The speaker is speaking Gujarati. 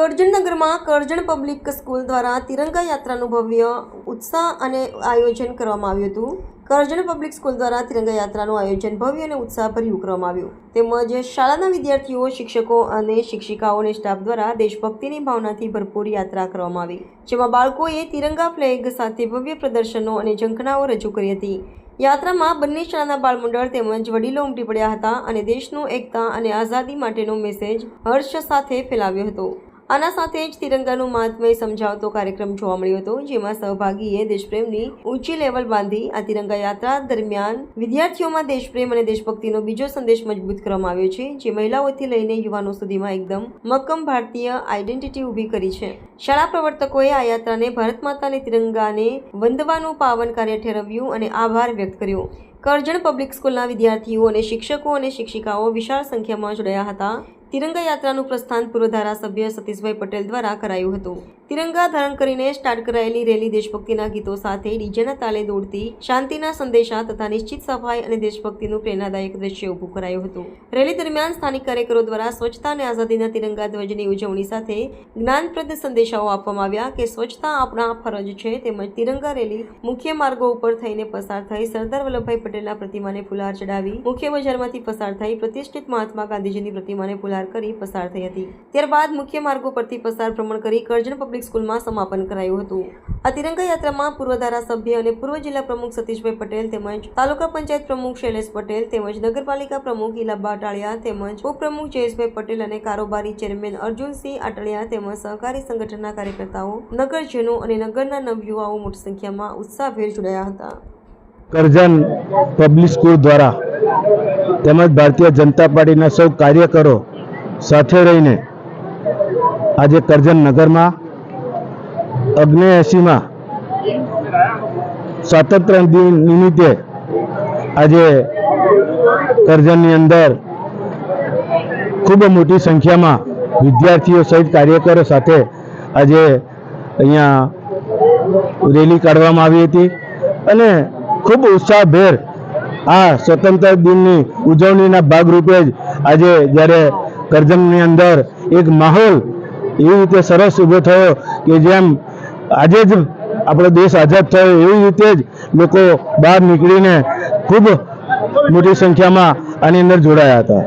કરજણનગરમાં કરજણ પબ્લિક સ્કૂલ દ્વારા તિરંગા યાત્રાનું ભવ્ય ઉત્સાહ અને આયોજન કરવામાં આવ્યું હતું. કરજણ પબ્લિક સ્કૂલ દ્વારા તિરંગા યાત્રાનું આયોજન ભવ્ય અને ઉત્સાહભર્યું કરવામાં આવ્યું. તેમજ શાળાના વિદ્યાર્થીઓ, શિક્ષકો અને શિક્ષિકાઓ અને સ્ટાફ દ્વારા દેશભક્તિની ભાવનાથી ભરપૂર યાત્રા કરવામાં આવી. જેમાં બાળકોએ તિરંગા ફ્લેગ સાથે ભવ્ય પ્રદર્શનો અને ઝંખનાઓ રજૂ કરી હતી. યાત્રામાં બંને શાળાના બાળમંડળ તેમજ વડીલો ઉમટી પડ્યા હતા અને દેશનું એકતા અને આઝાદી માટેનો મેસેજ હર્ષ સાથે ફેલાવ્યો હતો. આના સાથે જ તિરંગાનું મહાત્મય સમજાવતો કાર્યક્રમ જોવા મળ્યો હતો, જેમાં સહભાગીએ દેશપ્રેમની ઊંચી લેવલ બાંધી આ તિરંગા યાત્રા દરમિયાન વિદ્યાર્થીઓમાં દેશપ્રેમ અને દેશભક્તિનો બીજો સંદેશ મજબૂત કરવામાં આવ્યો છે, જે મહિલાઓથી લઈને યુવાનો સુધીમાં એકદમ મક્કમ ભારતીય આઈડેન્ટિટી ઊભી કરી છે. શાળા પ્રવર્તકોએ આ યાત્રાને ભારત માતાને તિરંગાને વંદવાનું પાવન કાર્ય ઠેરવ્યું અને આભાર વ્યક્ત કર્યો. કરજણ પબ્લિક સ્કૂલના વિદ્યાર્થીઓ અને શિક્ષકો અને શિક્ષિકાઓ વિશાળ સંખ્યામાં જોડાયા હતા. તિરંગા યાત્રાનું પ્રસ્થાન પૂર્વ ધારાસભ્ય સતીશભાઈ પટેલ દ્વારા કરાયું હતું. તિરંગા ધારણ કરીને સ્ટાર્ટ કરાયેલી રેલી દેશભક્તિના ગીતો સાથે ડીજેના તાલે દોડતી, શાંતિના સંદેશા તથા નિશ્ચિત સફાઈ અને દેશભક્તિનું પ્રેરણાદાયક દ્રશ્ય ઊભું કરાયું હતું. રેલી દરમિયાન સ્થાનિક કાર્યકરો દ્વારા સ્વચ્છતા અને આઝાદીના તિરંગા ધ્વજની ઉજવણી સાથે જ્ઞાનપ્રદ સંદેશાઓ આપવામાં આવ્યા કે સ્વચ્છતા આપણા ફરજ છે તેમજ તિરંગા રેલી મુખ્ય માર્ગો ઉપર થઈને પસાર થઈ સરદાર વલ્લભભાઈ પટેલના પ્રતિમાને ફુલહાર ચડાવી, મુખ્ય બજારમાંથી પસાર થઈ પ્રતિષ્ઠિત મહાત્મા ગાંધીજીની પ્રતિમાને ફુલહાર કરી પસાર થઈ હતી. ત્યારબાદ મુખ્ય માર્ગો પરથી પસાર ભ્રમણ કરી કરજણ પબ્લિક સ્કૂલમાં સમાપન કરાયું હતું. આ તિરંગા યાત્રામાં પૂર્વ ધારાસભ્ય અને પૂર્વ જિલ્લા પ્રમુખ સતીશભાઈ પટેલ તેમજ તાલુકા પંચાયત પ્રમુખ શૈલેષ પટેલ તેમજ નગરપાલિકા પ્રમુખ ઇલાબા અટાળિયા તેમજ ઉપપ્રમુખ જયેશભાઈ પટેલ અને કારોબારી ચેરમેન અર્જુનસિંહ અટાળિયા તેમજ સહકારી સંગઠનના કાર્યકર્તાઓ, નગરજનો અને નગરના નવયુવાઓ મોટી સંખ્યામાં ઉત્સાહભેર જોડાયા હતા. કરજણ પબ્લિક સ્કૂલ દ્વારા તેમજ ભારતીય જનતા પાર્ટીના સૌ કાર્યકરો સાથે રહીને આજે કરજણ નગરમાં અગ્નેએસીમાં સ્વાતંત્ર્ય દિન નિમિત્તે આજે કરજણની અંદર ખૂબ મોટી સંખ્યામાં વિદ્યાર્થીઓ સહિત કાર્યકરો સાથે આજે અહીંયા રેલી કાઢવામાં આવી હતી અને ખૂબ ઉત્સાહભેર આ સ્વતંત્ર દિનની ઉજવણીના ભાગરૂપે જ આજે જ્યારે કરજણની અંદર એક માહોલ એવી રીતે સરસ ઊભો થયો કે જેમ આજે જ આપણો દેશ આઝાદ થયો. એવી રીતે જ લોકો બહાર નીકળીને ખૂબ મોટી સંખ્યામાં આની અંદર જોડાયા હતા.